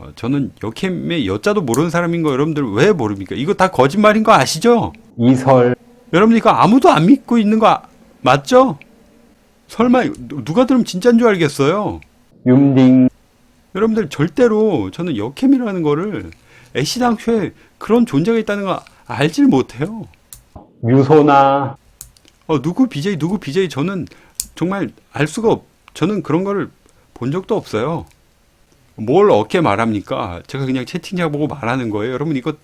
어, 저는 역캠의 여자도 모르는 사람인 거 여러분들 왜 모릅니까? 이거 다 거짓말인 거 아시죠? 이설, 여러분 이거 아무도 안 믿고 있는 거 아- 맞죠? 설마 누- 누가 들으면 진짜인 줄 알겠어요. 윰딩, 여러분들 절대로 저는 역캠이라는 거를 애시당초에 그런 존재가 있다는 거 알질 못해요. 유소나, 어, 누구 BJ, 누구 BJ 저는 정말 알 수가 없, 저는 그런 거를 본 적도 없어요. 뭘 어떻게 말합니까? 제가 그냥 채팅창 보고 말하는 거예요. 여러분 이거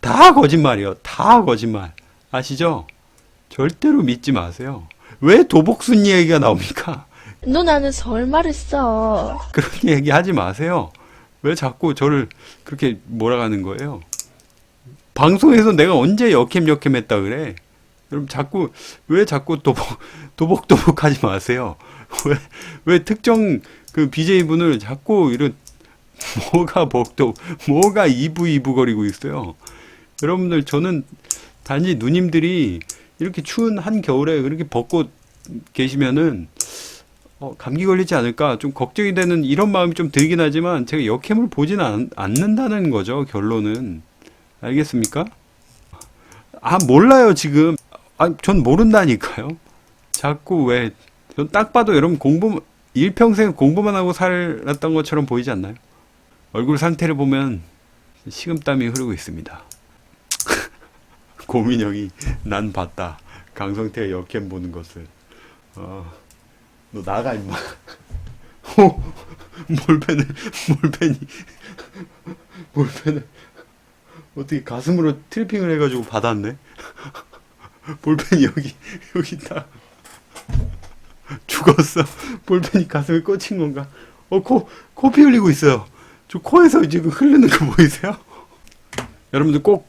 다 거짓말이에요. 다 거짓말. 아시죠? 절대로 믿지 마세요. 왜 도복순 얘기가 나옵니까? 누나는 설마를 써. 그런 얘기 하지 마세요. 왜 자꾸 저를 그렇게 몰아가는 거예요? 방송에서 내가 언제 역캠 역캠 했다 그래? 여러분 자꾸 왜 자꾸 도복 도복 도복 하지 마세요. 왜 왜 특정 그 BJ 분을 자꾸 이런 뭐가 복도 뭐가 이부 이부 거리고 있어요. 여러분들 저는 단지 누님들이 이렇게 추운 한 겨울에 그렇게 벗고 계시면은 어, 감기 걸리지 않을까 좀 걱정이 되는 이런 마음이 좀 들긴 하지만 제가 역캠을 보지는 않, 않는다는 거죠 결론은 알겠습니까? 아 몰라요 지금 아 전 모른다니까요 자꾸 왜 전 딱 봐도 여러분 공부 일평생 공부만 하고 살았던 것처럼 보이지 않나요? 얼굴 상태를 보면 식은땀이 흐르고 있습니다 고민형이 난 봤다 강성태의 역캠 보는 것을 어. 너 나가 임마. 오, 볼펜을 볼펜이 볼펜을 어떻게 가슴으로 트리핑을 해가지고 받았네. 볼펜이 여기 여기 딱 죽었어. 볼펜이 가슴에 꽂힌 건가? 어코 코피 흘리고 있어요. 저 코에서 지금 흐르는 거 보이세요? 여러분들 꼭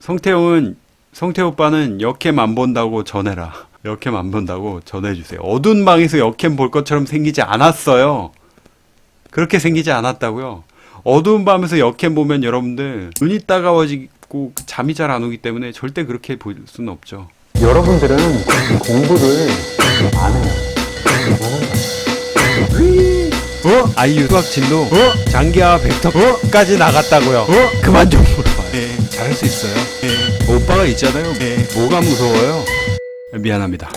성태형은 성태 오빠는 역캠 안 본다고 전해라. 역캠 안 본다고 전해주세요. 어두운 방에서 역캠 볼 것처럼 생기지 않았어요. 그렇게 생기지 않았다고요. 어두운 밤에서 역캠 보면 여러분들 눈이 따가워지고 잠이 잘 안 오기 때문에 절대 그렇게 볼 수는 없죠. 여러분들은 공부를 안 해요. 어? 아이유 수학 진도 어? 장기하 벡터까지 나갔다고요. 어? 그만 좀 물어봐요. 네, 잘할 수 있어요. 오빠가 있잖아요. 뭐가 무서워요? 미안합니다.